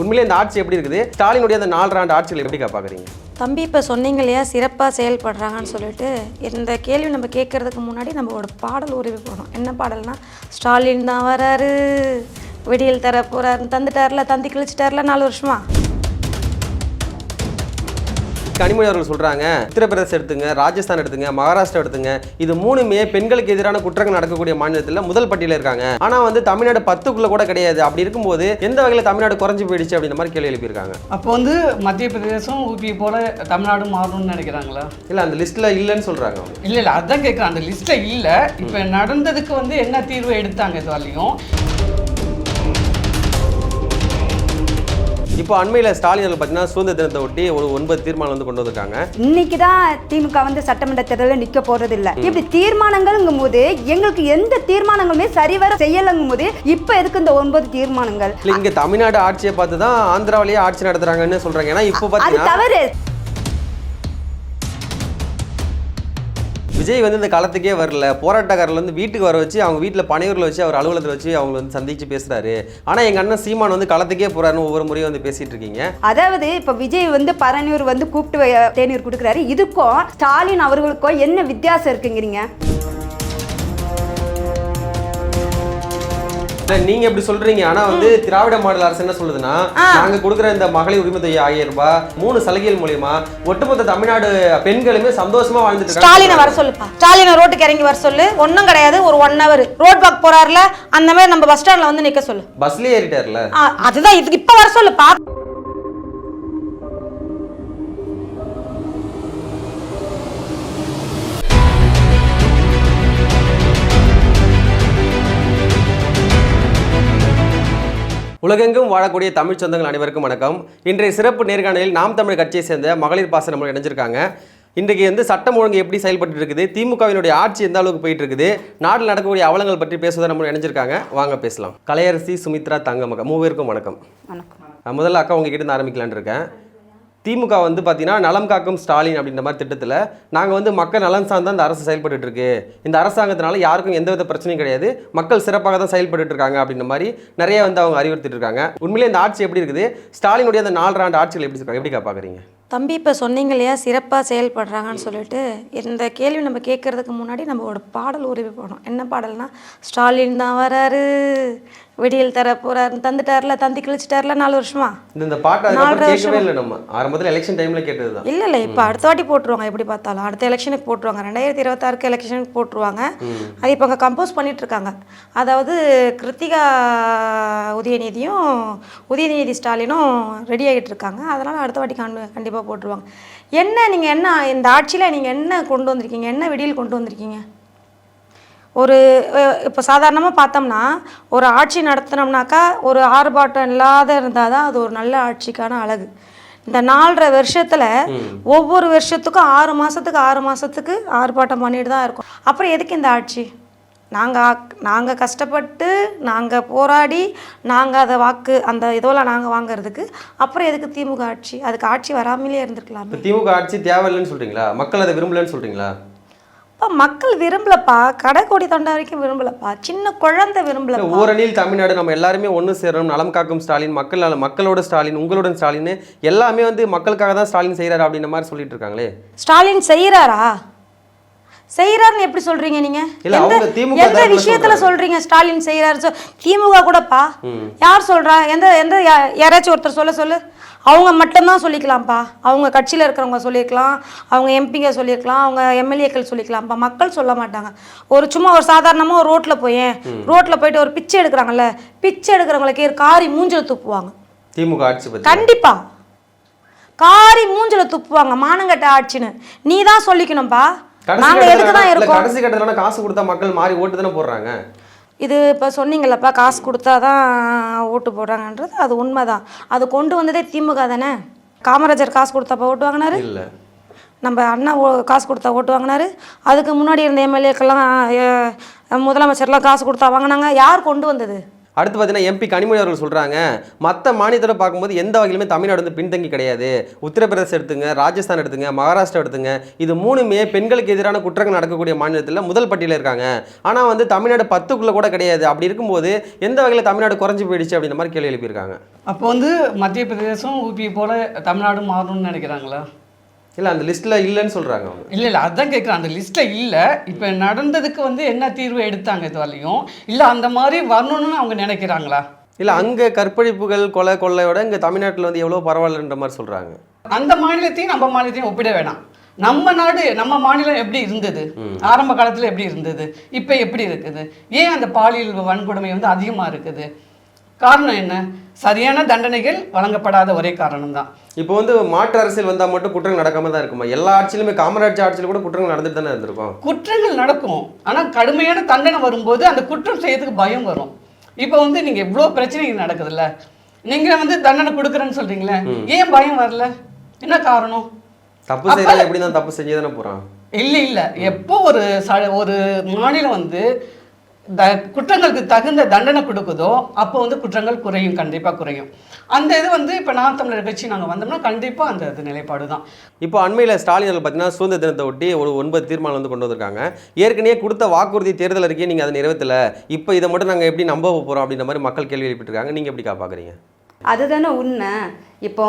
உண்மையிலே இந்த ஆட்சி எப்படி இருக்குது? ஸ்டாலினுடைய அந்த நாலு ஆண்டு ஆட்சிகளை எப்படி பாக்குறீங்க தம்பி இப்போ சொன்னீங்க இல்லையா? சிறப்பாக செயல்படுறாங்கன்னு சொல்லிட்டு. இந்த கேள்வி நம்ம கேட்கறதுக்கு முன்னாடி நம்மளோட பாடல் உருவி போகணும் என்ன பாடல்னா ஸ்டாலின் தான் வராரு. வெடியில் தர போறாரு தந்துட்டார்ல தந்தி கிழிச்சிட்டார்ல நாலு வருஷமா? கனிமொழி அவர்கள் சொல்றாங்க உத்தரப்பிரதேசம் எடுத்துங்க ராஜஸ்தான் எடுத்துங்க மகாராஷ்டிரா எடுத்துங்க. இது மூணுமே பெண்களுக்கு எதிரான குற்றங்கள் நடக்கக்கூடிய மாநிலத்தில் முதல் பட்டியலில் இருக்காங்க. ஆனா வந்து தமிழ்நாடு பத்துக்குள்ள கூட கிடையாது. அப்படி இருக்கும்போது எந்த வகையில் தமிழ்நாடு குறைஞ்சு போயிடுச்சு அப்படின்ற மாதிரி கேள்வி எழுப்பியிருக்காங்க. அப்போ வந்து மத்திய பிரதேசம் ஊபி போல தமிழ்நாடு மாறணும்னு நினைக்கிறாங்களா? இல்ல அந்த லிஸ்ட்ல இல்லைன்னு சொல்றாங்க அவங்க. இல்லை இல்லை அதான் கேட்குறேன் அந்த லிஸ்ட்டில் இல்லை. இப்போ நடந்ததுக்கு வந்து என்ன தீர்வு எடுத்தாங்க இது வரலையும் இப்போ அண்மையில் ஸ்டாலின் அவர்கள் பார்த்தீங்கன்னா சுதந்திர தினத்தை ஒட்டி ஒரு ஒன்பது தீர்மானம் வந்து கொண்டு வந்திருக்காங்க. இன்னைக்கு தான் திமுக வந்து சட்டமன்ற தேர்தலில் நிக்க போறது இல்ல இப்படி தீர்மானங்கள்ங்கும் போது எங்களுக்கு எந்த தீர்மானங்களுமே சரிவர செய்யலங்கும் போது இப்ப எதுக்கு இந்த ஒன்பது தீர்மானங்கள்? இல்ல இங்க தமிழ்நாடு ஆட்சியை பார்த்து தான் ஆந்திராவிலேயே ஆட்சி நடத்துறாங்கன்னு சொல்றாங்க. ஏன்னா இப்போ அது பார்த்தீங்கன்னா தவறு. விஜய் வந்து இந்த காலத்துக்கே வரல. போராட்டக்காரர்கள் வந்து வீட்டுக்கு வர வச்சு அவங்க வீட்டில் பனையூரில் வச்சு அவர் அலுவலகத்தில் வச்சு அவங்க வந்து சந்திச்சு பேசுறாரு. ஆனால் எங்கள் அண்ணன் சீமான் வந்து களத்துக்கே போறாருன்னு ஒவ்வொரு முறையும் வந்து பேசிட்டு இருக்கீங்க. அதாவது இப்போ விஜய் வந்து பரணியூர் வந்து கூப்பிட்டு வை- தேநீர் கொடுக்குறாரு. இதுக்கும் ஸ்டாலின் அவர்களுக்கும் என்ன வித்தியாசம் இருக்குங்கிறீங்க? நீங்க இப்படி சொல்றீங்க. ஆனா வந்து திராவிட மாடல் அரசு என்ன சொல்லுதுன்னா நாங்க கொடுக்குற இந்த மகளிர் உரிமை தொகை ஆயிரம் ரூபாய் மூணு சலுகைகள் மூலியமா ஒட்டுமொத்த தமிழ்நாடு பெண்களுமே சந்தோஷமா வாழ்ந்துட்டு ஸ்டாலினை வர சொல்லுப்பா ஸ்டாலினை ரோட்டுக்கு இறங்கி வர சொல்லு. ஒன்றும் கிடையாது ஒரு ஒன் ஹவர் ரோட் வாக் போறாருல அந்த மாதிரி நம்ம பஸ் ஸ்டாண்டில் வந்து நிற்க சொல்லு. பஸ்லயே ஏறிட்டார்ல. அதுதான் இதுக்கு இப்போ வர சொல்லுப்பா உலகெங்கும் வாழக்கூடிய தமிழ் சொந்தங்கள் அனைவருக்கும் வணக்கம். இன்றைய சிறப்பு நேர்காணலில் நாம் தமிழ் கட்சியை சேர்ந்த மகளிர் பாச நம்ம இணைஞ்சிருக்காங்க. இன்றைக்கு வந்து சட்டம் ஒழுங்கு எப்படி செயல்பட்டு இருக்குது திமுகவினுடைய ஆட்சி எந்த அளவுக்கு போயிட்டு இருக்குது நாட்டில் நடக்கக்கூடிய அவலங்கள் பற்றி பேசுவதை நம்ம இணைஞ்சிருக்காங்க. வாங்க பேசலாம். கலையரசி சுமித்ரா தங்கமக. மூவருக்கும் வணக்கம். வணக்கம். நான் முதல்ல அக்கா உங்ககிட்ட இருந்து ஆரம்பிக்கலான்னு இருக்கேன். திமுக வந்து பார்த்தீங்கன்னா நலம் காக்கும் ஸ்டாலின் அப்படின்ற மாதிரி திட்டத்தில் நாங்கள் வந்து மக்கள் நலன் சார்ந்து அந்த அரசு செயல்பட்டுட்டு இருக்கு. இந்த அரசாங்கத்தினால யாருக்கும் எந்தவித பிரச்சனையும் கிடையாது. மக்கள் சிறப்பாக தான் செயல்பட்டுட்டு இருக்காங்க அப்படின்ற மாதிரி நிறைய வந்து அவங்க அறிவுறுத்திட்டு இருக்காங்க. உண்மையிலே இந்த ஆட்சி எப்படி இருக்குது? ஸ்டாலினுடைய அந்த நாலரை ஆண்டு ஆட்சிகள் எப்படி இருக்காங்க? எப்படிக்கா பார்க்குறீங்க தம்பி இப்போ சொன்னீங்க இல்லையா சிறப்பாக செயல்படுறாங்கன்னு சொல்லிட்டு. இந்த கேள்வி நம்ம கேட்கறதுக்கு முன்னாடி நம்மளோட பாடல் உருவி போனோம். என்ன பாடல்னா ஸ்டாலின் தான் வராரு. விடியல் தர போறாரு தந்துட்டார்ல தந்தி கிழிச்சிட்டார்ல நாலு வருஷமா? இந்த பாட்டு கேட்கவே வருஷமா. இல்லை நம்ம. ஆரம்பத்தில் எலெக்ஷன் டைமில் கேட்டது இல்லை இல்லை இப்போ அடுத்த வாட்டி போட்டுருவாங்க எப்படி பார்த்தாலும். அடுத்த எலெக்ஷனுக்கு போட்டுருவாங்க. ரெண்டாயிரத்தி இருபத்தாறுக்கு எலெக்ஷனுக்கு போட்டுருவாங்க. அது இப்போ அங்கே கம்போஸ் பண்ணிட்டு இருக்காங்க அதாவது கிருத்திகா உதயநிதியும் உதயநிதி ஸ்டாலினும் ரெடி ஆகிட்டு இருக்காங்க அதனால் அடுத்த வாட்டி கண்டு கண்டிப்பாக போட்டுருவாங்க. என்ன நீங்கள் என்ன இந்த ஆட்சியில் நீங்கள் என்ன கொண்டு வந்திருக்கீங்க? என்ன விடியல் கொண்டு வந்திருக்கீங்க? ஒரு இப்போ சாதாரணமாக பார்த்தோம்னா ஒரு ஆட்சி நடத்தினோம்னாக்கா ஒரு ஆர்ப்பாட்டம் இல்லாத இருந்தால் தான் அது ஒரு நல்ல ஆட்சிக்கான அழகு. இந்த நாலரை வருஷத்தில் ஒவ்வொரு வருஷத்துக்கும் ஆறு மாதத்துக்கு ஆறு மாதத்துக்கு ஆர்ப்பாட்டம் பண்ணிட்டு தான் இருக்கோம். அப்புறம் எதுக்கு இந்த ஆட்சி? நாங்கள் நாங்கள் கஷ்டப்பட்டு நாங்கள் போராடி நாங்கள் அதை வாக்கு அந்த இதெல்லாம் நாங்கள் வாங்குறதுக்கு அப்புறம் எதுக்கு திமுக ஆட்சி? அதுக்கு ஆட்சி வராமலே இருந்திருக்கலாமே. திமுக ஆட்சி தேவையில்லைன்னு சொல்கிறீங்களா மக்கள் அதை விரும்பலன்னு சொல்கிறீங்களா மக்கள் விரும்பலப்பா. கடைக்கோடி தொண்டை வரைக்கும் விரும்பலப்பா. சின்ன குழந்தை விரும்பலப்பா. ஊரணியில் தமிழ்நாடு நம்ம எல்லாருமே ஒன்று சேரணும். நலம் காக்கும் ஸ்டாலின் மக்கள் மக்களோட ஸ்டாலின் உங்களோட ஸ்டாலின் எல்லாமே வந்து மக்களுக்காக தான் ஸ்டாலின் செய்கிறாரு அப்படின்ற மாதிரி சொல்லிட்டு இருக்காங்களே. ஸ்டாலின் செய்யறாரா செய்யறாருன்னு எப்படி சொல்றீங்க நீங்க? எந்த விஷயத்துல சொல்றாங்க. ஸ்டாலின் செய்யறாரு திமுக கூடப்பா. யார் சொல்றா? எந்த எந்த யாராச்சும் ஒருத்தர் சொல்ல சொல்லு. அவங்க மட்டும்தான் சொல்லிக்கலாம்ப்பா. அவங்க கட்சியில் இருக்கிறவங்க சொல்லியிருக்கலாம் அவங்க எம்பிங்க சொல்லியிருக்கலாம் அவங்க எம்எல்ஏக்கள் சொல்லிக்கலாம்ப்பா. மக்கள் சொல்ல மாட்டாங்க. ஒரு சும்மா ஒரு சாதாரணமாக ஒரு ரோட்டில் போய் ரோட்டில் போயிட்டு ஒரு பிச்சை எடுக்கிறாங்கல்ல பிச்சை எடுக்கிறவங்களுக்கு காரி மூஞ்சில துப்புவாங்க. திமுக ஆட்சி பற்றி கண்டிப்பா. காரி மூஞ்சில துப்புவாங்க மானங்கட்ட ஆட்சின்னு. நீ தான் சொல்லிக்கணும்பா. கடைசி நாங்க எதுக்கு தான் இருக்கோம்? கடைசி கட்டத்துல காசு கொடுத்தா மக்கள் மாறி ஓட்டு தானே போடுறாங்க? இது இப்போ சொன்னீங்கல்லப்பா காசு கொடுத்தா தான் ஓட்டு போடுறாங்கன்றது அது உண்மைதான். அது கொண்டு வந்ததே திமுக தானே? காமராஜர் காசு கொடுத்தாப்பா ஓட்டு வாங்கினாரு? இல்ல. நம்ம அண்ணா ஓ- காசு கொடுத்தா ஓட்டு வாங்கினாரு. அதுக்கு முன்னாடி இருந்த எம்எல்ஏக்கெல்லாம் முதலமைச்சர்லாம் காசு கொடுத்தா வாங்கினாங்க. யார் கொண்டு வந்தது? அடுத்து பார்த்தீங்கன்னா எம்பி கனிமொழி அவர்கள் சொல்கிறாங்க மற்ற மாநிலத்தோட பார்க்கும்போது எந்த வகையிலுமே தமிழ்நாடு வந்து பின்தங்கி கிடையாது. உத்தரப்பிரதேசம் எடுத்துங்க ராஜஸ்தான் எடுத்துங்க மகாராஷ்டிரா எடுத்துங்க. இது மூணுமே பெண்களுக்கு எதிரான குற்றங்கள் நடக்கக்கூடிய மாநிலத்தில் முதல் பட்டியலில் இருக்காங்க. ஆனால் வந்து தமிழ்நாடு பத்துக்குள்ளே கூட கிடையாது. அப்படி இருக்கும்போது எந்த வகையில் தமிழ்நாடு குறைஞ்சி போயிடுச்சு அப்படின்ற மாதிரி கேள்வி எழுப்பியிருக்காங்க. அப்போ வந்து மத்திய பிரதேசம் ஊபி போல தமிழ்நாடு மாறணும்னு நினைக்கிறாங்களா? இல்லை அந்த லிஸ்ட்டில் இல்லைன்னு சொல்கிறாங்க அவங்க. இல்லை இல்லை அதான் கேட்குறேன் அந்த லிஸ்ட்டில் இல்லை. இப்போ நடந்ததுக்கு வந்து என்ன தீர்வு எடுத்தாங்க இது வரலையும் இல்லை அந்த மாதிரி வரணும்னு அவங்க நினைக்கிறாங்களா? இல்லை அங்கே கற்பழிப்புகள் கொலை கொள்ளையோட இங்கே தமிழ்நாட்டில் வந்து எவ்வளோ பரவாயில்லன்ற மாதிரி சொல்கிறாங்க அந்த மாநிலத்தையும் நம்ம மாநிலத்தையும் ஒப்பிட வேணாம். நம்ம நாடு நம்ம மாநிலம் எப்படி இருந்தது? ஆரம்ப காலத்தில் எப்படி இருந்தது? இப்போ எப்படி இருக்குது? ஏன் அந்த பாலியல் வன்கொடுமை வந்து அதிகமாக இருக்குது? காரணம் என்ன? சரியான தண்டனைகள் வழங்கப்படாத ஒரே காரணம் தான் இப்போ வந்து மாற்று அரசியல் வந்தால் மட்டும் குற்றங்கள் நடக்காம தான் இருக்குமா? எல்லா ஆட்சியிலுமே காமராஜ் ஆட்சியில் கூட குற்றங்கள் நடந்துட்டு தானே இருந்திருக்கும். குற்றங்கள் நடக்கும். ஆனால் கடுமையான தண்டனை வரும்போது அந்த குற்றம் செய்யறதுக்கு பயம் வரும். இப்போ வந்து நீங்கள் எவ்வளோ பிரச்சனைகள் நடக்குதுல்ல. நீங்கள் வந்து தண்டனை கொடுக்குறேன்னு சொல்றீங்களே ஏன் பயம் வரல? என்ன காரணம்? தப்பு செய்யறது எப்படி தான் தப்பு செஞ்சே தானே போகிறான் இல்லை இல்லை. எப்போ ஒரு ச ஒரு மாநிலம் வந்து த குற்றங்களுக்கு தகுந்த தண்டனை கொடுக்குதோ அப்போ வந்து குற்றங்கள் குறையும் கண்டிப்பாக குறையும். அந்த இது வந்து இப்போ நான் தமிழர் கட்சி நாங்கள் வந்தோம்னா கண்டிப்பாக அந்த இது நிலைப்பாடு தான் இப்போ அண்மையில் ஸ்டாலின் பார்த்தீங்கன்னா சுதந்திர தினத்தை ஒட்டி ஒரு ஒன்பது தீர்மானம் வந்து கொண்டு வந்திருக்காங்க. ஏற்கனவே கொடுத்த வாக்குறுதி தேர்தல் அறிக்கையை நீங்கள் அதை நிறைவேற்றல. இப்போ இதை மட்டும் நாங்கள் எப்படி நம்ப போகிறோம் அப்படின்ற மாதிரி மக்கள் கேள்வி எழுப்பிட்டுருக்காங்க நீங்கள் எப்படி பார்க்குறீங்க அதுதானே உண்மை. இப்போ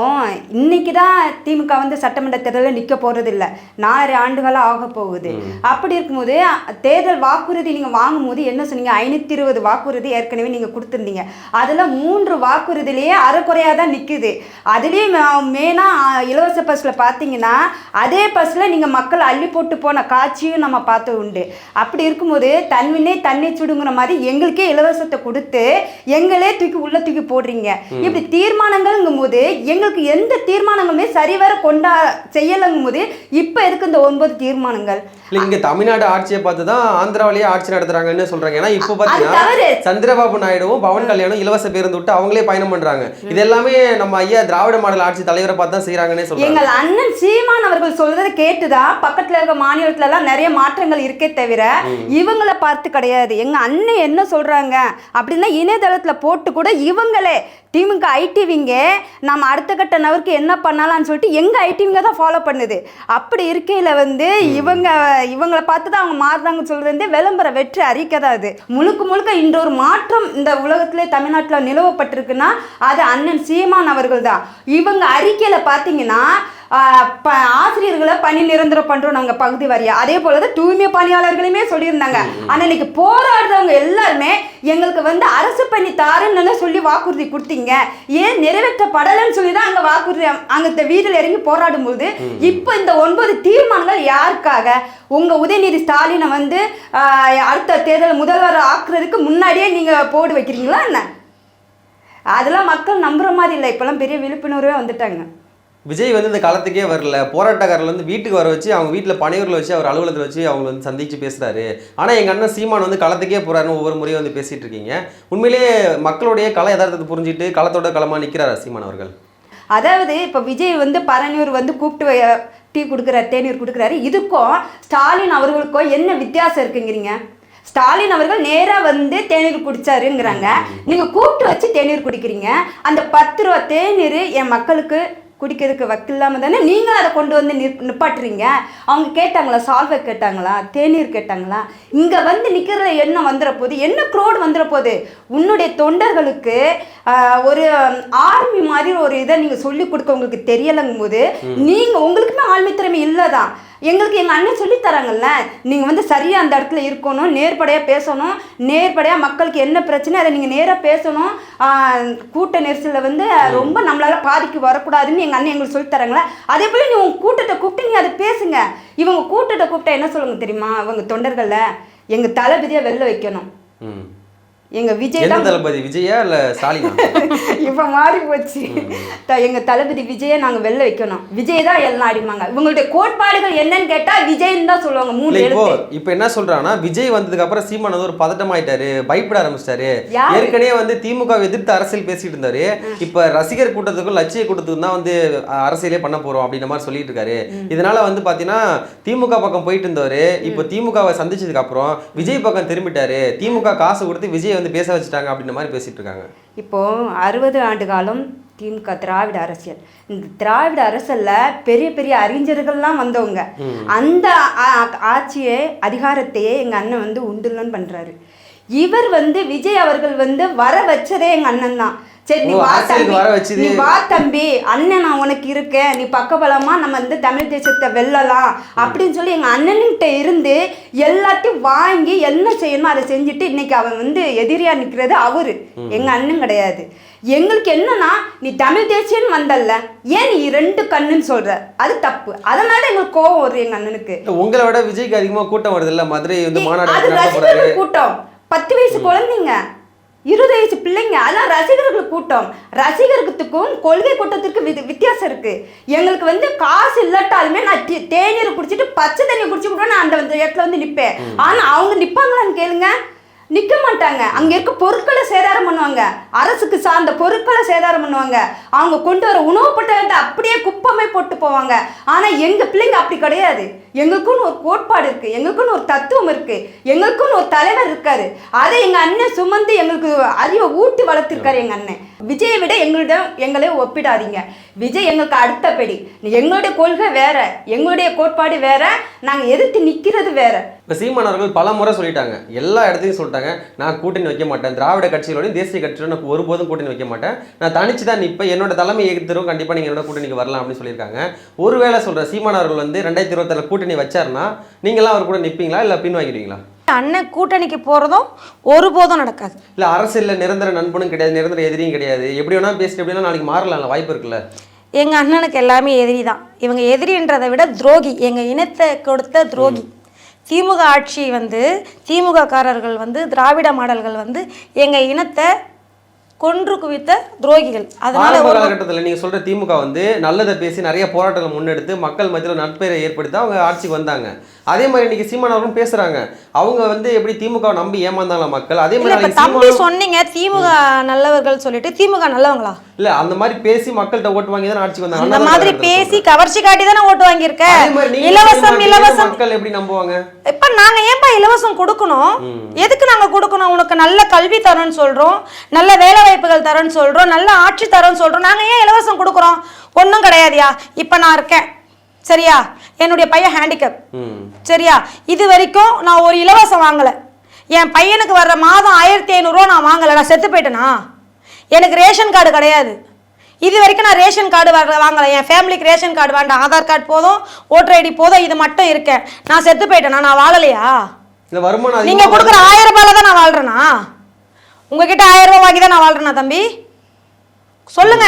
இன்னைக்கு தான் திமுக வந்து சட்டமன்ற தேர்தலில் நிற்க போகிறது இல்லை நாலரை ஆண்டுகளாக ஆக போகுது. அப்படி இருக்கும்போது தேர்தல் வாக்குறுதி நீங்கள் வாங்கும்போது என்ன சொன்னீங்க? ஐநூற்றி இருபது வாக்குறுதி ஏற்கனவே நீங்கள் கொடுத்துருந்தீங்க. அதில் மூன்று வாக்குறுதியிலேயே அரைக்குறையாக தான் நிற்குது அதுலேயும் மெயினாக இலவச பஸ்ஸில் பார்த்தீங்கன்னா அதே பஸ்ஸில் நீங்கள் மக்கள் அள்ளி போட்டு போன காட்சியும் நம்ம பார்த்து உண்டு. அப்படி இருக்கும்போது தன்வினே தண்ணி சுடுங்கிற மாதிரி எங்களுக்கே இலவசத்தை கொடுத்து எங்களே தூக்கி உள்ள தூக்கி போடுறீங்க. இப்படி தீர்மானங்கள்ங்கும் போது எங்களுக்கு எந்த தீர்மானங்களுமே சரிவர கொண்டா செய்யலைங்கும் போது இப்போ எதுக்கு இந்த ஒன்பது தீர்மானங்கள்? இல்லை இங்கே தமிழ்நாடு ஆட்சியை பார்த்து தான் ஆந்திராவிலேயே ஆட்சி நடத்துறாங்கன்னு சொல்கிறாங்க ஏன்னா இப்போ பார்த்தீங்கன்னா சந்திரபாபு நாயுடுவும் பவன் கல்யாணும் இலவச பேருந்து விட்டு அவங்களே பயணம் பண்ணுறாங்க இது எல்லாமே நம்ம ஐயா திராவிட மாடல் ஆட்சி தலைவரை பார்த்து தான் செய்கிறாங்கன்னே சொல்கிறாங்க எங்கள் அண்ணன் சீமான் அவர்கள் சொல்றதை கேட்டுதான் பக்கத்துல இருக்க மாநிலத்துல எல்லாம் நிறைய மாற்றங்கள் இருக்கே தவிர இவங்களை பார்த்து கிடையாது. எங்க அண்ணன் என்ன சொல்றாங்க? அப்படின்னா இணையதளத்துல போட்டு கூட இவங்களே திமுக ஐடிவிங்க நம்ம அடுத்த கட்ட நவருக்கு என்ன பண்ணலாம்னு சொல்லிட்டு எங்க ஐடிவிங்க தான் ஃபாலோ பண்ணுது. அப்படி இருக்கையில வந்து இவங்க இவங்களை பார்த்து தான் அவங்க மாறுதாங்க சொல்றது வந்து விளம்பர வெற்றி அறிக்கை தான் அது. முழுக்க முழுக்க இன்ற ஒரு மாற்றம் இந்த உலகத்திலே தமிழ்நாட்டில் நிலவப்பட்டிருக்குன்னா அது அண்ணன் சீமான் அவர்கள் தான் இவங்க அறிக்கையில பார்த்தீங்கன்னா ஆசிரியர்களை பணி நிரந்தரம் பண்றோம் நாங்க பகுதி வாரியா. அதே போல தான் தூய்மை பணியாளர்களுமே சொல்லியிருந்தாங்க. ஆனா இன்னைக்கு போராடுறவங்க எல்லாருமே எங்களுக்கு வந்து அரசு பணி தாருன்னு சொல்லி வாக்குறுதி கொடுத்தீங்க. ஏன் நிறைவேற்றப்படலைன்னு சொல்லி தான் அங்க வாக்குறுதி அங்க இந்த வீதியில் இறங்கி போராடும்போது இப்போ இந்த ஒன்பது தீர்மானங்கள் யாருக்காக? உங்க உதயநிதி ஸ்டாலினை வந்து அடுத்த தேர்தல் முதல்வர் ஆக்குறதுக்கு முன்னாடியே நீங்க போடு வைக்கிறீங்களா என்ன? அதெல்லாம் மக்கள் நம்புற மாதிரி இல்லை. இப்பெல்லாம் பெரிய விழிப்புணர்வே வந்துட்டாங்க. விஜய் வந்து இந்த காலத்துக்கே வரல. போராட்டக்காரர்கள் வந்து வீட்டுக்கு வர வச்சு அவங்க வீட்டில் பணியர்களை வச்சு அவர் அலுவலகத்தில் வச்சு அவங்க வந்து சந்திச்சு பேசுறாரு. ஆனால் எங்கள் அண்ணன் சீமான் வந்து களத்துக்கே போறாருன்னு ஒவ்வொரு முறையும் வந்து பேசிட்டு இருக்கீங்க. உண்மையிலேயே மக்களுடைய கலை யதார்த்தத்தை புரிஞ்சுட்டு களத்தோட களமா நிற்கிறாரா சீமான் அவர்கள்? அதாவது இப்போ விஜய் வந்து பரணியூர் வந்து கூப்பிட்டு டீ கொடுக்குறாரு தேநீர் கொடுக்குறாரு. இதுக்கும் ஸ்டாலின் அவர்களுக்கும் என்ன வித்தியாசம் இருக்குங்கிறீங்க? ஸ்டாலின் அவர்கள் நேராக வந்து தேநீர் குடிச்சாருங்கிறாங்க. நீங்கள் கூப்பிட்டு வச்சு தேநீர் குடிக்கிறீங்க. அந்த பத்து ரூபா தேநீர் என் மக்களுக்கு குடிக்கிறதுக்கு வக்கில்லாம தானே நீங்களும் அதை கொண்டு வந்து நிற் நிப்பாட்டுறீங்க? அவங்க கேட்டாங்களா? சால்வை கேட்டாங்களா? தேநீர் கேட்டாங்களா? இங்கே வந்து நிற்கிற எண்ணம் வந்துட போகுது என்ன க்ரோடு வந்துட போகுது உன்னுடைய தொண்டர்களுக்கு ஒரு ஆர்மி மாதிரி ஒரு இதை நீங்கள் சொல்லி கொடுக்க உங்களுக்கு தெரியலைங்கும் போது நீங்கள் உங்களுக்குமே ஆழ்மை திறமை இல்லை தான் எங்களுக்கு எங்கள் அண்ணன் சொல்லி தராங்கல்ல நீங்கள் வந்து சரியாக அந்த இடத்துல இருக்கணும் நேர்படையாக பேசணும் நேர்படையாக மக்களுக்கு என்ன பிரச்சனை அதை நீங்கள் நேராக பேசணும். கூட்ட நெரிசலில் வந்து ரொம்ப நம்மளால் பாதிக்கு வரக்கூடாதுன்னு எங்கள் அண்ணன் எங்களுக்கு சொல்லி தராங்களே அதே போல் நீ உங்கள் கூட்டத்தை கூப்பிட்டு நீ அதை பேசுங்க. இவங்க கூட்டத்தை கூப்பிட்டா என்ன சொல்லுங்க தெரியுமா? அவங்க தொண்டர்களில் எங்கள் தளபதியாக வெளில வைக்கணும். எங்கள் விஜய் தான் தளபதி விஜயா இல்லை ஸ்டாலினா? இப்போ மாறி போச்சு. த- எங்க தளபதி விஜயை நாங்க வெளில வைக்கணும். விஜய் தான் எல்லாம் அடிமாங்க இவங்களுடைய கோட்பாடுகள் என்னன்னு கேட்டா விஜய்ன்னு தான் சொல்லுவாங்க மூணு இப்போ என்ன சொல்றாங்கன்னா விஜய் வந்ததுக்கு அப்புறம் சீமான் வந்து ஒரு பதட்டமாயிட்டாரு பயப்பட ஆரம்பிச்சிட்டாரு? ஏற்கனவே வந்து திமுக எதிர்த்து அரசியல் பேசிட்டு இருந்தாரு. இப்ப ரசிகர் கூட்டத்துக்கும் லட்சிய கூட்டத்துக்கும் தான் வந்து அரசியலே பண்ண போறோம் அப்படின்ற மாதிரி சொல்லிட்டு இருக்காரு. இதனால வந்து பாத்தீங்கன்னா திமுக பக்கம் போயிட்டு இருந்தவரு இப்போ திமுகவை சந்திச்சதுக்கு அப்புறம் விஜய் பக்கம் திரும்பிட்டாரு. திமுக காசு கொடுத்து விஜய் வந்து பேச வச்சுட்டாங்க அப்படின்ற மாதிரி பேசிட்டு இருக்காங்க. இப்போ அறுபது ஆண்டு காலம் திமுக திராவிட அரசியல். இந்த திராவிட அரசியல்ல பெரிய பெரிய அறிஞர்கள்லாம் வந்தவங்க. அந்த ஆட்சியை அதிகாரத்தையே எங்க அண்ணன் வந்து உண்டுலன்னு பண்றாரு. இவர் வந்து விஜய் அவர்கள் வந்து வர வச்சதே எங்க அண்ணன் தான். சரி நீ வா தம்பி. நீ வா தம்பி. அண்ணன் நான் உனக்கு இருக்கேன். நீ பக்கபலமா நம்ம வந்து தமிழ் தேசத்தை வெல்லலாம் அப்படின்னு சொல்லி எங்க அண்ணன்கிட்ட இருந்து எல்லாத்தையும் வாங்கி என்ன செய்யணுமோ அதை செஞ்சுட்டு இன்னைக்கு அவன் வந்து எதிரியா நிக்கிறது அவரு. எங்க அண்ணன் கிடையாது. எங்களுக்கு என்னன்னா நீ தமிழ் தேசியன்னு வந்தல்ல. ஏன் நீ ரெண்டு கண்ணுன்னு சொல்ற? அது தப்பு. அதனால எங்களுக்கு கோவம் வருது எங்க அண்ணனுக்கு. உங்களை விட விஜய்க்கு அதிகமா கூட்டம் வருது இல்ல? மதுரை வந்து மாநாடு கூட்டம். பத்து வயசு குழந்தைங்க. இருபது வயசு பிள்ளைங்க அதான் ரசிகர்கள் கூட்டம். ரசிகர்களுக்கும் கொள்கை கூட்டத்திற்கு வித் வித்தியாசம் இருக்கு. எங்களுக்கு வந்து காசு இல்லாட்டாலுமே நான் தேநீர் குடிச்சிட்டு பச்சை தண்ணி குடிச்சு கூட நான் அந்த இடத்துல வந்து நிப்பேன். ஆனா அவங்க நிப்பாங்களான்னு கேளுங்க. நிக்க மாட்டாங்க. அங்க இருக்க பொருட்களை சேதாரம் பண்ணுவாங்க. அரசுக்கு சார்ந்த பொருட்களை சேதாரம் பண்ணுவாங்க. அவங்க கொண்டு வர உணவு பட்டத்தை அப்படியே குப்பமே போட்டு போவாங்க. ஆனா எங்க பிள்ளைங்க அப்படி கிடையாது. எங்களுக்குன்னு ஒரு கோட்பாடு இருக்கு. எங்களுக்குன்னு ஒரு தத்துவம் இருக்கு. எங்களுக்குன்னு ஒரு தலைவர் இருக்காரு. அதை எங்க அண்ணன் சுமந்து எங்களுக்கு அறிவை ஊட்டி வளர்த்துருக்காரு எங்க அண்ணன். விஜயை விட எங்களிடம் எங்களை ஒப்பிடாதீங்க. விஜய் எங்களுக்கு அடுத்த படி. எங்களுடைய கொள்கை வேற. எங்களுடைய கோட்பாடு வேற. நாங்க எதிர்த்து நிக்கிறது வேற. இப்போ சீமானவர்கள் பல முறை சொல்லிட்டாங்க. எல்லா இடத்தையும் சொல்லிட்டாங்க. நான் கூட்டணி வைக்க மாட்டேன். திராவிட கட்சிகளோடையும் தேசிய கட்சியோட நான் ஒருபோதும் கூட்டணி வைக்க மாட்டேன். நான் தனிச்சு தான் நிற்பேன் என்னோட தலைமை ஏற்றுரும் கண்டிப்பாக நீங்கள் என்னோட கூட்டணிக்கு வரலாம் அப்படின்னு சொல்லியிருக்காங்க. ஒருவேளை சொல்கிற சீமானவர்கள் வந்து ரெண்டாயிரத்தி இருபத்தாறு கூட்டணி வச்சாருன்னா நீங்களாம் அவர் கூட நிற்பீங்களா இல்லை பின் வாங்கிடுவீங்களா அண்ணன் கூட்டணிக்கு போகிறதும் ஒருபோதும் நடக்காது. இல்லை அரசியலில் நிரந்தர நண்பனும் கிடையாது நிரந்தர எதிரியும் கிடையாது. எப்படி வேணா பேசிட்டு எப்படி வேணா நாளைக்கு மாறலாம்ல வாய்ப்பு இருக்குல்ல? எங்கள் அண்ணனுக்கு எல்லாமே எதிரி தான். இவங்க எதிரின்றதை விட துரோகி எங்கள் இனத்தை கொடுத்த துரோகி. திமுக ஆட்சி வந்து திமுக காரர்கள் வந்து திராவிட மாடல்கள் வந்து எங்கள் இனத்தை கொன்று குவித்த துரோகிகள். அதனால காலகட்டத்தில் நீங்கள் சொல்கிற திமுக வந்து நல்லதை பேசி நிறைய போராட்டங்கள் முன்னெடுத்து மக்கள் மத்தியில் நட்பெயரை ஏற்படுத்தி அவங்க ஆட்சிக்கு வந்தாங்க. அதே மாதிரி இன்னைக்கு சீமான் அவர்களும் பேசுறாங்க. அவங்க வந்து எப்படி திமுக நம்பி ஏமாந்தாங்களா மக்கள்? அதே மாதிரி தம்பி சொன்னீங்க திமுக நல்லவர்கள் சொல்லிட்டு திமுக நல்லவங்களா? இல்ல அந்த மாதிரி பேசி மக்கள்கிட்ட ஓட்டு வாங்கி தான் ஆட்சிக்கு வந்தாங்க. அந்த மாதிரி பேசி. கவர்ச்சி காட்டி தானே ஓட்டு வாங்கியிருக்க. நீங்க இலவசம் இலவசம். மக்கள் எப்படி நம்புவாங்க? இப்ப நாங்க ஏன்பா இலவசம் கொடுக்கணும்? எதுக்கு நாங்க கொடுக்கணும்? உனக்கு நல்ல கல்வி தரோம்னு சொல்றோம். நல்ல வேலை வாய்ப்புகள் தரோம்னு சொல்றோம் நல்ல ஆட்சி தரோம்னு சொல்றோம். நாங்க ஏன் இலவசம் கொடுக்குறோம்? ஒன்றும் கிடையாதுயா. இப்ப நான் இருக்கேன். சரியா? என்னுடைய பையன் ஹேண்டிகேப் சரியா? இது வரைக்கும் நான் ஒரு இலவசம் வாங்கல. என் பையனுக்கு வர்ற மாதம் ஆயிரத்தி ஐநூறுரூவா நான் வாங்கலை நான் செத்து போயிட்டேனா? எனக்கு ரேஷன் கார்டு கிடையாது. இது வரைக்கும் நான் ரேஷன் கார்டு வர வாங்கலை. என் ஃபேமிலிக்கு ரேஷன் கார்டு வேண்டாம். ஆதார் கார்டு போதும் ஓட்டர் ஐடி போதும் இது மட்டும் இருக்கேன். நான் செத்து போயிட்டேனா? நான் வாழலையா? நீங்க கொடுக்குற ஆயிரம் ரூபாயில தான் நான் வாழ்றேனா? உங்ககிட்ட ஆயிரம் ரூபாய் வாங்கி தான் நான் வாழ்றேனா தம்பி? சொல்லுங்க.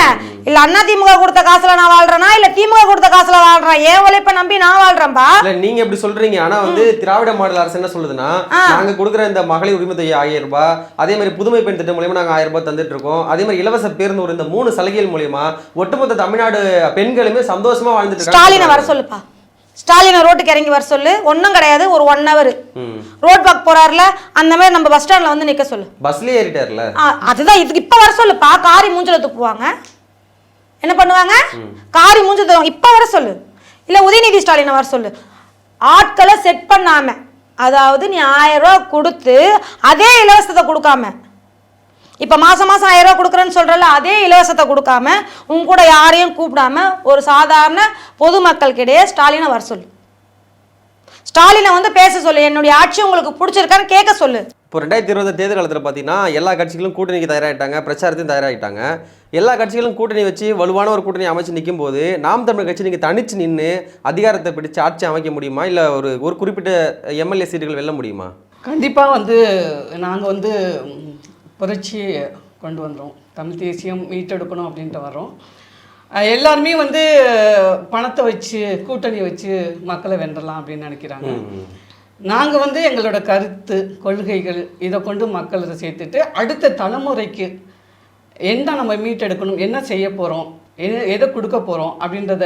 இல்ல அண்ணா திமுக கொடுத்த காசுல நான் வாழ்றேனா? இல்ல திமுக கொடுத்த காசுல வாழ்றேன் ஏன் உழைப்ப நம்பி நான் வாழ்றேன்பா? இல்ல நீங்க எப்படி சொல்றீங்க. ஆனா வந்து திராவிட மாடல் அரசு என்ன சொல்லுதுன்னா நாங்க கொடுக்குற இந்த மகளிர் உரிமை தொகை ஆயிரம் ரூபாய் அதே மாதிரி புதுமை பெண் திட்டம் மூலியமா நாங்க ஆயிரம் ரூபாய் தந்துட்டு இருக்கோம். அதே மாதிரி இலவச பேருந்து ஒரு இந்த மூணு சலுகைகள் மூலியமா ஒட்டுமொத்த தமிழ்நாடு பெண்களுமே சந்தோஷமா வாழ்ந்துட்டு ஸ்டாலினை வர சொல்லுப்பா. ஸ்டாலினை ரோட்டுக்கு இறங்கி வர சொல்லு. ஒன்றும் கிடையாது ஒரு ஒன் ஹவர். ரோட் வாக் போறாருல அந்த மாதிரி நம்ம பஸ் ஸ்டாண்ட்ல வந்து நிக்க சொல்லு. பஸ்லயே ஏறிட்டார்ல? அதுதான் இதுக்கு இப்போ வர சொல்லுப்பா காரி மூஞ்சில துப்புவாங்க. என்ன பண்ணுவாங்க? காரி மூஞ்சில துப்புவாங்க. இப்போ வர சொல்லு. இல்ல உதயநிதி ஸ்டாலினை வர சொல்லு. ஆட்களை செட் பண்ணாம அதாவது நீ ஆயிரம் ரூபா கொடுத்து அதே இலவசத்தை கொடுக்காம இப்போ மாசம் மாசம் ஆயிரம் ரூபா கொடுக்குறேன்னு சொல்றல அதே இலவசத்தை கொடுக்காம உன் கூட யாரையும் கூப்பிடாம ஒரு சாதாரண பொதுமக்களுக்கிடையே ஸ்டாலினை வர சொல்லு. ஸ்டாலினை வந்து பேச சொல்லு என்னுடைய ஆட்சி உங்களுக்கு பிடிச்சிருக்கான்னு கேட்க சொல்லு. இப்போ ரெண்டாயிரத்தி இருபது தேர்தல் காலத்தில் பார்த்தீங்கன்னா எல்லா கட்சிகளும் கூட்டணிக்கு தயாராகிட்டாங்க பிரச்சாரத்தையும் தயாராகிட்டாங்க எல்லா கட்சிகளும் கூட்டணி வச்சு வலுவான ஒரு கூட்டணி அமைச்சு நிற்கும் போது நாம் தமிழ் கட்சி நீங்கள் தனிச்சு நின்று அதிகாரத்தை பிடிச்சு ஆட்சி அமைக்க முடியுமா? இல்லை ஒரு ஒரு குறிப்பிட்ட எம்எல்ஏ சீட்டுகள் வெல்ல முடியுமா? கண்டிப்பாக வந்து நாங்கள் வந்து ம், புரட்சி கொண்டு வந்தோம். தமிழ் தேசியம் மீட்டெடுக்கணும் அப்படின்ட்டு வரோம் எல்லாருமே வந்து பணத்தை வச்சு கூட்டணி வச்சு மக்களை வென்றலாம் அப்படின்னு நினைக்கிறாங்க. நாங்கள் வந்து எங்களோட கருத்து கொள்கைகள் இதை கொண்டு மக்களை சேர்த்துட்டு அடுத்த தலைமுறைக்கு என்ன நம்ம மீட்டெடுக்கணும் என்ன செய்ய போகிறோம் எது எதை கொடுக்க போகிறோம் அப்படின்றத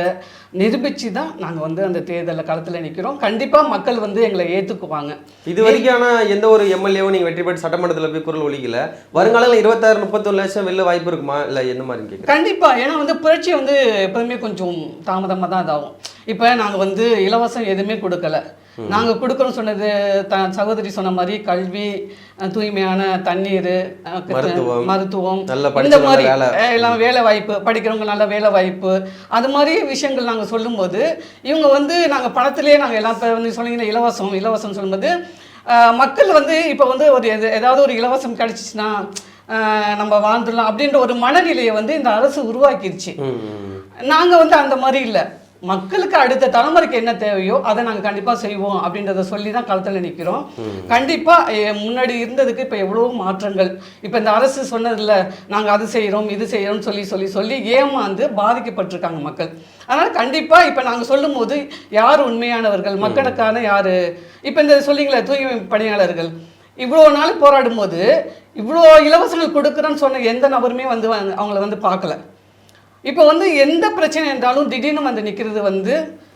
நிரூபித்து தான் நாங்கள் வந்து அந்த தேர்தலில் களத்தில் நிற்கிறோம் கண்டிப்பாக மக்கள் வந்து எங்களை ஏற்றுக்குவாங்க இது வரைக்கான எந்த ஒரு எம்எல்ஏவும் நீங்க வெற்றி பெற்று சட்டமன்றத்துல போய் குரல் ஒலிக்கல. வருங்காலத்தில் இருபத்தாறு முப்பத்தொன்னு லட்சம் வெளில வாய்ப்பு இருக்குமா? இல்ல என்ன மாதிரி கேட்குறேன் கண்டிப்பா. ஏன்னா வந்து புரட்சி வந்து எப்போதுமே கொஞ்சம் தாமதமாக தான் இதாகும். இப்போ நாங்கள் வந்து இலவசம் எதுவுமே கொடுக்கல. நாங்கள் கொடுக்குறோம் சொன்னது த சகோதரி சொன்ன மாதிரி கல்வி தூய்மையான தண்ணீர் மருத்துவம், இந்த மாதிரி எல்லாம் வேலை வாய்ப்பு படிக்கிறவங்க நல்ல வேலை வாய்ப்பு. அது மாதிரி விஷயங்கள் நாங்கள் சொல்லும்போது இவங்க வந்து நாங்கள் பணத்திலேயே நாங்கள் எல்லாம் வந்து சொன்னீங்கன்னா இலவசம் இலவசம் சொல்லும்போது மக்கள் வந்து இப்போ வந்து ஒரு ஏதாவது ஒரு இலவசம் கிடைச்சிச்சுன்னா நம்ம வாழ்ந்துடலாம் அப்படின்ற ஒரு மனநிலையை வந்து இந்த அரசு உருவாக்கிருச்சு. நாங்கள் வந்து அந்த மாதிரி இல்லை. மக்களுக்கு அடுத்த தலைமுறைக்கு என்ன தேவையோ அதை நாங்கள் கண்டிப்பாக செய்வோம் அப்படின்றத சொல்லி தான் களத்தில் நிற்கிறோம் கண்டிப்பாக முன்னாடி இருந்ததுக்கு இப்போ எவ்வளோ மாற்றங்கள். இப்போ இந்த அரசு சொன்னதில்ல நாங்கள் அது செய்கிறோம் இது செய்கிறோம்னு சொல்லி சொல்லி சொல்லி ஏமாந்து பாதிக்கப்பட்டிருக்காங்க மக்கள். அதனால் கண்டிப்பாக இப்போ நாங்கள் சொல்லும்போது யார் உண்மையானவர்கள்? மக்களுக்கான யார்? இப்போ இந்த சொல்லிங்களே தூய்மை பணியாளர்கள். இவ்வளோ நாள் போராடும் போது இவ்வளோ இலவசங்கள் கொடுக்குறேன்னு சொன்ன எந்த நபருமே வந்து அவங்கள வந்து பார்க்கல. இப்போ வந்து எந்த பிரச்சனை இருந்தாலும் திடீர்னு வந்து நிற்கிறது வந்து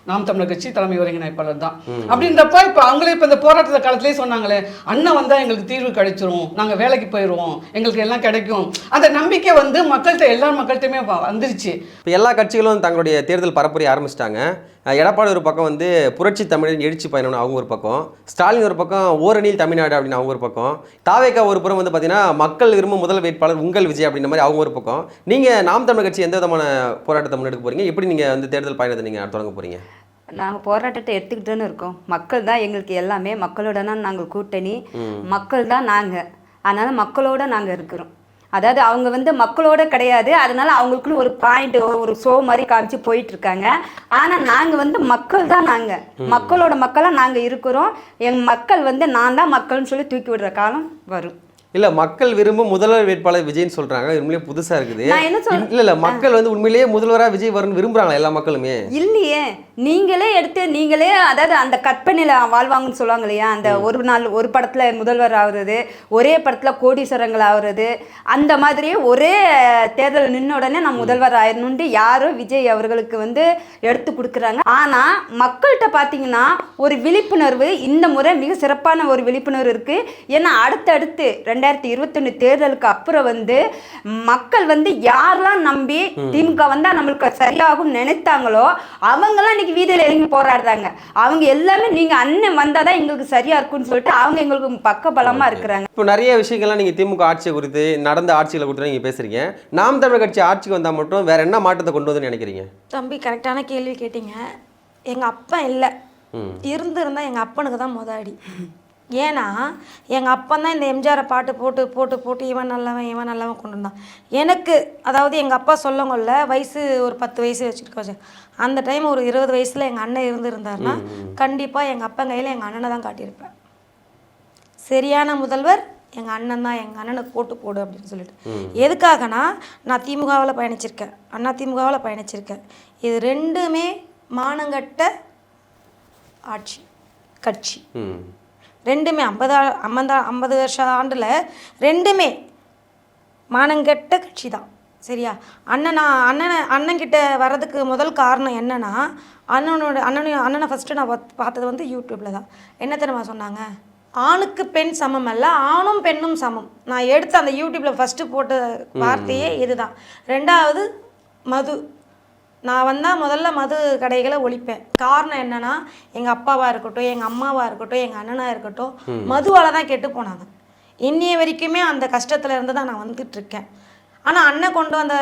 நாம் தமிழர் கட்சி தலைமை ஒருங்கிணைப்பாளர் தான். அப்படின்றப்ப இப்போ அவங்களே இப்போ இந்த போராட்ட காலத்திலே சொன்னாங்களே அண்ணன் வந்தால் எங்களுக்கு தீர்வு கிடைச்சிரும் நாங்கள் வேலைக்கு போயிடுவோம் எங்களுக்கு எல்லாம் கிடைக்கும். அந்த நம்பிக்கை வந்து மக்கள்கிட்ட எல்லா மக்கள்கிட்டயுமே வந்துருச்சு. இப்போ எல்லா கட்சிகளும் தங்களுடைய தேர்தல் பரப்புரை ஆரம்பிச்சிட்டாங்க. எடப்பாடி ஒரு பக்கம் வந்து புரட்சி தமிழின் எழுச்சி பயணம்னு அவங்க ஒரு பக்கம் ஸ்டாலின் ஒரு பக்கம் ஓரணியில் தமிழ்நாடு அப்படின்னு அவங்க ஒரு பக்கம் தாவேக்கா ஒரு புறம் வந்து பார்த்தீங்கன்னா மக்கள் விரும்பும் முதல் வேட்பாளர் உங்கள் விஜய் அப்படின்ற மாதிரி அவங்க ஒரு பக்கம். நீங்கள் நாம் தமிழர் கட்சி எந்த விதமான போராட்டத்தை முன்னெடுக்க போறீங்க? எப்படி நீங்கள் வந்து தேர்தல் பயணத்தை நீங்கள் தொடங்க போறீங்க? நாங்கள் போராட்டத்தை எடுத்துக்கிட்டுன்னு இருக்கோம். மக்கள் தான் எங்களுக்கு எல்லாமே மக்களோட தான் நாங்கள் கூட்டணி. மக்கள் தான் நாங்கள் அதனால மக்களோட நாங்கள் இருக்கிறோம். அதாவது அவங்க வந்து மக்களோட கிடையாது. அதனால அவங்களுக்குள்ள ஒரு பாயிண்ட் ஒரு ஷோ மாதிரி காமிச்சு போயிட்டு இருக்காங்க ஆனால் நாங்கள் வந்து மக்கள் தான் நாங்கள் மக்களோட மக்களாக நாங்கள் இருக்கிறோம். எங்கள் மக்கள் வந்து நான் தான் மக்கள்னு சொல்லி தூக்கி விடுற காலம் வரும். இல்ல மக்கள் விரும்பும் முதல்வர் வேட்பாளர் விஜய்னு சொல்றாங்க. உண்மையிலேயே புதுசா இருக்குது. நான் என்ன சொல் இல்ல இல்ல மக்கள் வந்து உண்மையிலேயே முதல்வரா விஜய் வரும்னு விரும்புறாங்களா எல்லா மக்களுமே? இல்லையே. நீங்களே எடுத்து நீங்களே அதாவது அந்த கற்பனையில் வாழ்வாங்கன்னு சொல்லுவாங்க இல்லையா? அந்த ஒரு நாள் ஒரு படத்தில் முதல்வர் ஆகுறது ஒரே படத்தில் கோடீஸ்வரங்கள் ஆகுறது அந்த மாதிரியே ஒரே தேர்தல் நின்ன உடனே நான் முதல்வர் ஆயிடணுன்ட்டு யாரோ விஜய் அவர்களுக்கு வந்து எடுத்து கொடுக்குறாங்க. ஆனால் மக்கள்கிட்ட பார்த்தீங்கன்னா ஒரு விழிப்புணர்வு இந்த முறை மிக சிறப்பான ஒரு விழிப்புணர்வு இருக்குது ஏன்னா அடுத்தடுத்து ரெண்டாயிரத்தி இருபத்தொன்று தேர்தலுக்கு அப்புறம் வந்து மக்கள் வந்து யாரெல்லாம் நம்பி திமுக வந்தால் நம்மளுக்கு சரியாகும் நினைத்தாங்களோ அவங்கெல்லாம் இன்னைக்கு வீதியில் இறங்கி போராடுறாங்க. அவங்க எல்லாமே நீங்கள் அண்ணன் வந்தால் தான் எங்களுக்கு சரியா இருக்கும்னு சொல்லிட்டு அவங்க எங்களுக்கு பக்கபலமாக இருக்கிறாங்க. இப்போ நிறைய விஷயங்கள்லாம் நீங்கள் திமுக ஆட்சியை குறித்து நடந்த ஆட்சிகளை குறித்து நீங்கள் பேசுறீங்க. நாம் தமிழர் கட்சி ஆட்சிக்கு வந்தால் மட்டும் வேற என்ன மாற்றத்தை கொண்டு வந்து நினைக்கிறீங்க? தம்பி கரெக்டான கேள்வி கேட்டீங்க. எங்கள் அப்பன் இல்லை. இருந்திருந்தா எங்கள் அப்பனுக்கு தான் முத அடி. ஏன்னா எங்கள் அப்பன் தான் இந்த எம்ஜிஆரை பாட்டு போட்டு போட்டு போட்டு இவன் நல்லவன் இவன் நல்லவன் கொண்டு வந்தான். எனக்கு அதாவது எங்கள் அப்பா சொல்லங்கொள்ள வயசு ஒரு பத்து வயசு வச்சுருக்க வச்சு அந்த டைம் ஒரு இருபது வயசில் எங்கள் அண்ணன் இருந்திருந்தாருன்னா கண்டிப்பாக எங்கள் அப்பன் கையில் எங்கள் அண்ணனை தான் காட்டியிருப்பேன். சரியான முதல்வர் எங்கள் அண்ணன் தான் எங்கள் அண்ணனுக்கு போட்டு போடு அப்படின்னு சொல்லிட்டு. எதுக்காகனா நான் திமுகவில் பயணிச்சிருக்கேன். அண்ணா திமுகவில் பயணிச்சிருக்கேன். இது ரெண்டுமே மானங்கட்ட ஆட்சி கட்சி. ரெண்டுமே ஐம்பது ஐம்பது ஐம்பது வருஷ ஆண்டில் ரெண்டுமே மானங்கெட்ட கட்சி தான் சரியா? அண்ணனா அண்ணனை அண்ணன்கிட்ட வர்றதுக்கு முதல் காரணம் என்னன்னா அண்ணனோட அண்ணனை அண்ணனை ஃபஸ்ட்டு நான் பார்த்தது வந்து யூடியூப்பில் தான். என்ன தெரியுமா சொன்னாங்க? ஆணுக்கு பெண் சமம் அல்ல ஆணும் பெண்ணும் சமம். நான் எடுத்த அந்த யூடியூப்பில் ஃபஸ்ட்டு போட்ட வார்த்தையே இதுதான். ரெண்டாவது மது. நான் வந்தால் முதல்ல மது கடைகளை ஒழிப்பேன். காரணம் என்னன்னா எங்கள் அப்பாவாக இருக்கட்டும் எங்கள் அம்மாவாக இருக்கட்டும் எங்கள் அண்ணனாக இருக்கட்டும் மதுவால் தான் கெட்டு போனாங்க. இன்னைய வரைக்குமே அந்த கஷ்டத்துல இருந்து தான் நான் வந்துட்டு இருக்கேன். ஆனால் அண்ணன் கொண்டு வந்த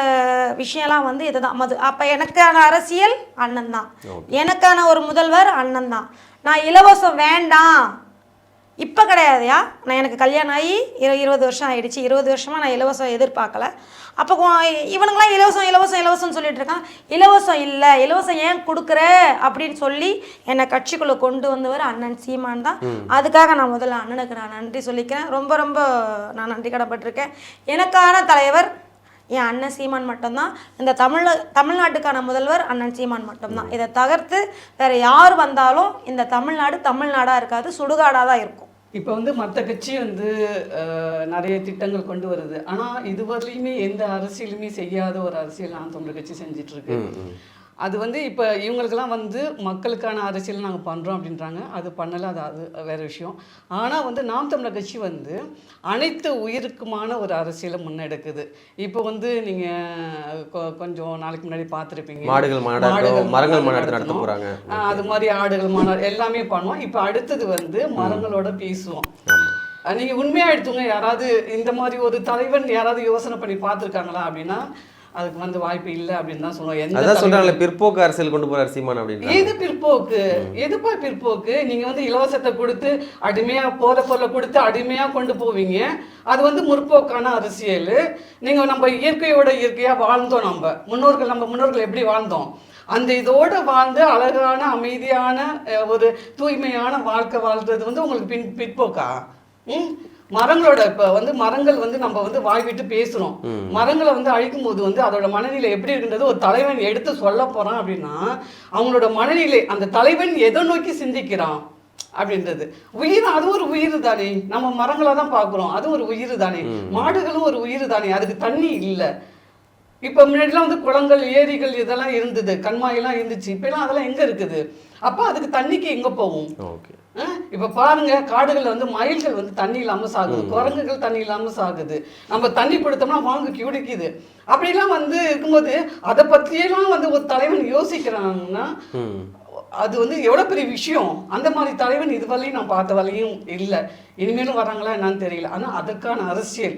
விஷயம்லாம் வந்து இதுதான். மது அப்போ எனக்கான அரசியல் அண்ணன் தான். எனக்கான ஒரு முதல்வர் அண்ணன் தான். நான் இலவசம் வேண்டாம். இப்போ கிடையாதுயா? நான் எனக்கு கல்யாணம் ஆகி இரு இருபது வருஷம் ஆயிடுச்சு. இருபது வருஷமாக நான் இலவசம் எதிர்பார்க்கல. அப்போ இவனுங்களாம் இலவசம் இலவசம் இலவசம்னு சொல்லிட்டு இருக்கான் இலவசம் இல்லை. இலவசம் ஏன் கொடுக்குற? அப்படின்னு சொல்லி என்னை கட்சிக்குள்ளே கொண்டு வந்தவர் அண்ணன் சீமான் தான். அதுக்காக நான் முதல்ல அண்ணனுக்கு நான் நன்றி சொல்லிக்கிறேன். ரொம்ப ரொம்ப நான் நன்றி கடப்பட்டிருக்கேன் எனக்கான தலைவர் என் அண்ணன் சீமான் மட்டும்தான். இந்த தமிழ் தமிழ்நாட்டுக்கான முதல்வர் அண்ணன் சீமான் மட்டும்தான். இதை தகர்த்து வேற யார் வந்தாலும் இந்த தமிழ்நாடு தமிழ்நாடாக இருக்காது. சுடுகாடாக தான் இருக்கும். இப்போ வந்து மற்ற கட்சி வந்து நிறைய திட்டங்கள் கொண்டு வருது. ஆனால் இதுவரையுமே எந்த அரசியலுமே செய்யாத ஒரு அரசியல் நாம் தமிழர் கட்சி செஞ்சுட்டு அது வந்து இப்போ இவங்களுக்கெல்லாம் வந்து மக்களுக்கான அரசியல் நாங்கள் பண்ணுறோம் அப்படின்றாங்க. அது பண்ணலை அது அது வேற விஷயம். ஆனால் வந்து நாம் தமிழர் கட்சி வந்து அனைத்து உயிருக்குமான ஒரு அரசியலை முன்னெடுக்குது. இப்போ வந்து நீங்கள் கொஞ்சம் நாளைக்கு முன்னாடி பார்த்துருப்பீங்க. மாடுகள் மரங்கள் மாநாடு நடத்த போறாங்க. ஆஹ் அது மாதிரி ஆடுகள் மாநாடு எல்லாமே பண்ணுவோம். இப்போ அடுத்தது வந்து மரங்களோட பேசுவோம். அஹ் நீங்க உண்மையா எடுத்துங்க யாராவது இந்த மாதிரி ஒரு தலைவன் யாராவது யோசனை பண்ணி பார்த்துருக்காங்களா அப்படின்னா அதுக்கு வந்து வாய்ப்பு இல்லை அப்படின்னு தான் சொல்லுவோம் எந்த சொல்றாங்களே பிற்போக்கு அரசியல் கொண்டு போறாரு சீமான் அப்படின்னு எது பிற்போக்கு? எதுப்பா பிற்போக்கு? நீங்க வந்து இலவசத்தை கொடுத்து அடிமையா போற பொருளை கொடுத்து அடிமையா கொண்டு போவீங்க. அது வந்து முற்போக்கான அரசியல். நீங்க நம்ம இயற்கையோட இயற்கையா வாழ்ந்தோம் நம்ம. முன்னோர்கள் நம்ம முன்னோர்கள் எப்படி வாழ்ந்தோம்? அந்த இதோட வாழ்ந்து அழகான அமைதியான ஒரு தூய்மையான வாழ்க்கை வாழ்றது வந்து உங்களுக்கு பின் பிற்போக்கா? ம்? மரங்களோட இப்போ வந்து மரங்கள் வந்து நம்ம வந்து வாய் விட்டு பேசுறோம். மரங்களை வந்து அழிக்கும் போது வந்து அதோட மனநிலை எப்படி இருக்குன்றது ஒரு தலைவன் எடுத்து சொல்ல போறான் அப்படின்னா அவங்களோட மனநிலை அந்த தலைவன் எதை நோக்கி சிந்திக்கிறான் அப்படின்றது. உயிர் அது ஒரு உயிர் தானே. நம்ம மரங்களை தான் பார்க்குறோம். அது ஒரு உயிர் தானே. மாடுகளும் ஒரு உயிர் தானே. அதுக்கு தண்ணி இல்லை. இப்போ முன்னாடிலாம் வந்து குளங்கள் ஏரிகள் இதெல்லாம் இருந்தது. கண்மாயெல்லாம் இருந்துச்சு. இப்போலாம் அதெல்லாம் எங்கே இருக்குது? அப்போ அதுக்கு தண்ணிக்கு எங்கே போகும் இப்ப பாருங்க காடுகள்ல வந்து மயில்கள் வந்து தண்ணி இல்லாம சாகுது. குரங்குகள் தண்ணி இல்லாம சாகுது. நம்ம தண்ணி கொடுத்தோம்னா வாங்க குடிக்குது. அப்படிலாம் வந்து இருக்கும்போது அதை பத்தியெல்லாம் வந்து ஒரு தலைவன் யோசிக்கிறாங்கன்னா அது வந்து எவ்வளவு பெரிய விஷயம்? அந்த மாதிரி தலைவன் இதுவரையும் நான் பார்த்த வரையும் இல்லை. இனிமேலும் வராங்களா என்னன்னு தெரியல. ஆனா அதற்கான அரசியல்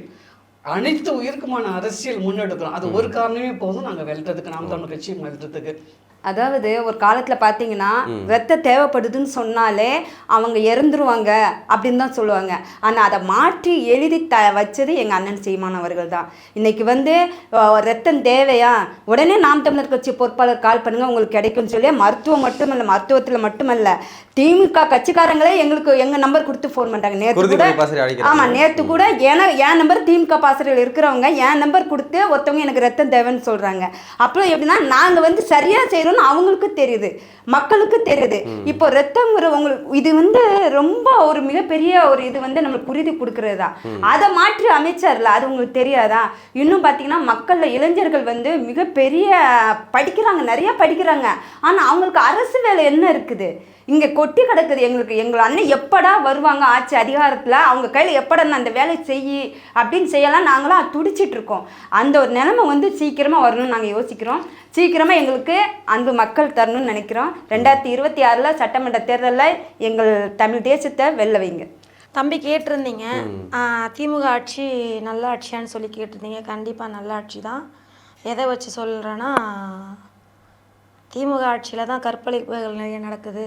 அனைத்து உயிருக்குமான அரசியல் முன்னெடுக்கிறோம். அது ஒரு காரணமே போதும் நாங்க வெல்றதுக்கு நாம் தமிழ் கட்சி வெல்றதுக்கு அதாவது ஒரு காலத்துல பாத்தீங்கன்னா ரத்தம் தேவைப்படுதுன்னு சொன்னாலே அவங்க இறந்துருவாங்க அப்படின்னு தான் சொல்லுவாங்க. ஆனா அதை மாற்றி எழுதி த வச்சது எங்க அண்ணன் சீமான் அவர்கள் தான். இன்னைக்கு வந்து ரத்தம் தேவையா? உடனே நாம் தமிழர் கட்சி பொறுப்பாளர் கால் பண்ணுங்க உங்களுக்கு கிடைக்கும்னு சொல்லி மருத்துவம் மட்டுமல்ல மருத்துவத்துல மட்டுமல்ல திமுக கட்சிக்காரங்களே எங்களுக்கு எங்க நம்பர் கொடுத்து ஃபோன் பண்றாங்க. நேற்று கூட பாசறை அழைக்கிறாங்க. ஆமா நேற்று கூட ஏன்னா என் நம்பர் திமுக பாசறையில் இருக்கிறவங்க என் நம்பர் கொடுத்து ஒருத்தவங்க எனக்கு ரத்தம் தேவைன்னு சொல்றாங்க. அப்புறம் எப்படின்னா நாங்க வந்து சரியா செய்யறோம்னு அவங்களுக்கு தெரியுது. மக்களுக்கு தெரியுது. இப்போ ரத்தங்கிற உங்களுக்கு இது வந்து ரொம்ப ஒரு மிகப்பெரிய ஒரு இது வந்து நம்மளுக்கு புரிதி கொடுக்கறது தான். அதை மாற்றி அமைச்சர்ல அது உங்களுக்கு தெரியாதா? இன்னும் பார்த்தீங்கன்னா மக்கள்ல இளைஞர்கள் வந்து மிகப்பெரிய படிக்கிறாங்க நிறைய படிக்கிறாங்க. ஆனா அவங்களுக்கு அரசு வேலை என்ன இருக்குது? இங்க கொட்டி கிடக்குது எங்களுக்கு. எங்கள் அண்ணன் எப்படா வருவாங்க? ஆட்சி அதிகாரத்துல அவங்க கையில எப்படா நான் அந்த வேலையை செய்யி அப்படின்னு செய்யலாம் நாங்களாம் துடிச்சிட்டு இருக்கோம். அந்த ஒரு நிலைமை வந்து சீக்கிரமா வரணும்னு நாங்க யோசிக்கிறோம். சீக்கிரமா எங்களுக்கு அன்பு மக்கள் தரணும்னு நினைக்கிறோம். ரெண்டாயிரத்தி இருபத்தி ஆறுல சட்டமன்ற தேர்தலில் எங்கள் தமிழ் தேசத்தை வெல்ல வைங்க. தம்பி கேட்டிருந்தீங்க. திமுக ஆட்சி நல்ல ஆட்சியான்னு சொல்லி கேட்டிருந்தீங்க. கண்டிப்பாக நல்ல ஆட்சி தான். எதை வச்சு சொல்கிறேன்னா திமுக ஆட்சியில் தான் கற்பழிப்புகள் நிறைய நடக்குது.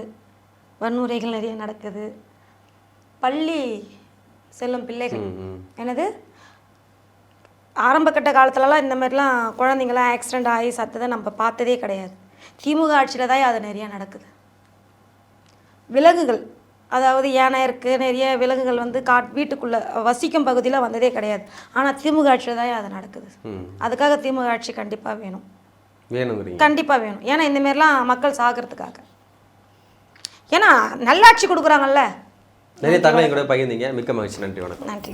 வன்முறைகள் நிறைய நடக்குது. பள்ளி செல்லும் பிள்ளைகள் என்னது? ஆரம்ப கட்ட காலத்துலலாம் இந்த மாதிரிலாம் குழந்தைங்களாம் ஆக்சிடெண்ட் ஆகி சத்ததை நம்ம பார்த்ததே கிடையாது. திமுக ஆட்சியில் தான் அது நிறைய நடக்குது. விலங்குகள் அதாவது யானை இருக்குது நிறைய விலங்குகள் வந்து காட் வீட்டுக்குள்ளே வசிக்கும் பகுதியில் வந்ததே கிடையாது. ஆனால் திமுக ஆட்சியில் தான் அது நடக்குது. அதுக்காக திமுக ஆட்சி கண்டிப்பாக வேணும். வேணுங்கிறீங்க. கண்டிப்பாக வேணும். ஏன்னா இந்த மாதிரிலாம் மக்கள் சாகிறதுக்காக. ஏன்னா நல்லாட்சி கொடுக்குறாங்கல்ல. நிறைய தகவலை கூட பகிர்ந்தீங்க. மிக்க மகிழ்ச்சி. நன்றி வணக்கம். நன்றி